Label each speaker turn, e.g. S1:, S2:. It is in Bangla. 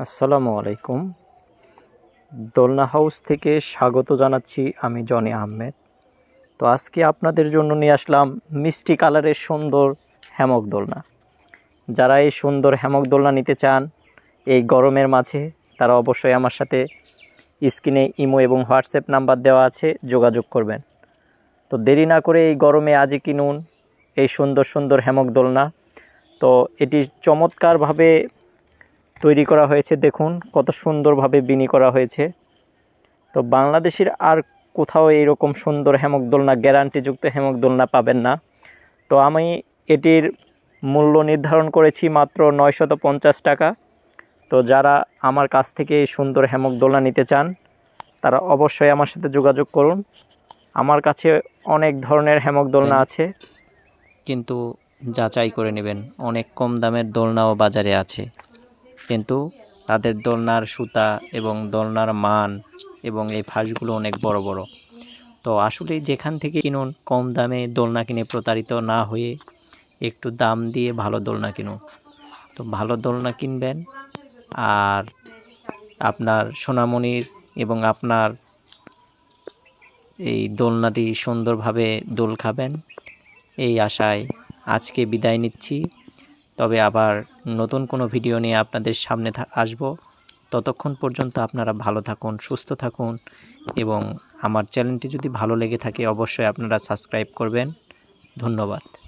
S1: আসসালামু আলাইকুম। দোলনা হাউস থেকে স্বাগত জানাচ্ছি আমি জনি আহমেদ। তো আজকে আপনাদের জন্য নিয়ে আসলাম মিষ্টি কালারের সুন্দর হ্যামক দোলনা। যারা এই সুন্দর হ্যামক দোলনা নিতে চান, এই গরমের মাঝে, তারা অবশ্যই আমার সাথে স্ক্রিনে ইমো এবং হোয়াটসঅ্যাপ নাম্বার দেওয়া আছে, যোগাযোগ করবেন। তো দেরি না করে এই গরমে আজই কিনুন এই সুন্দর সুন্দর হ্যামক দোলনা। তো এটি চমৎকারভাবে তৈরি করা হয়েছে, দেখুন কত সুন্দরভাবে বিনি করা হয়েছে। তো বাংলাদেশের আর কোথাও এইরকম সুন্দর হেমক দোলনা গ্যারান্টিযুক্ত হেমক দোলনা পাবেন না। তো আমি এটির মূল্য নির্ধারণ করেছি মাত্র নয়শত পঞ্চাশ টাকা। তো যারা আমার কাছ থেকে এই সুন্দর হেমক দোলনা নিতে চান, তারা অবশ্যই আমার সাথে যোগাযোগ করুন। আমার কাছে অনেক ধরনের হেমক দোলনা আছে।
S2: কিন্তু যাচাই করে নেবেন, অনেক কম দামের দোলনাও বাজারে আছে। কিন্তু তাদের দোলনার সুতা এবং দোলনার মান এবং এই ফাঁসগুলো অনেক বড় বড়। তো আসলে যেখান থেকে কিনুন, কম দামে দোলনা কিনে প্রতারিত না হয়ে একটু দাম দিয়ে ভালো দোলনা কিনুন। তো ভালো দোলনা কিনবেন আর আপনার সোনামণির এবং আপনার এই দোলনাটি সুন্দরভাবে দোল খাবেন। এই আশায় আজকে বিদায় নিচ্ছি। তবে আবার নতুন কোনো ভিডিও নিয়ে আপনাদের সামনে আসব। ততক্ষণ পর্যন্ত আপনারা ভালো থাকুন, সুস্থ থাকুন এবং আমার চ্যানেলটি যদি ভালো লেগে থাকে অবশ্যই আপনারা সাবস্ক্রাইব করবেন। ধন্যবাদ।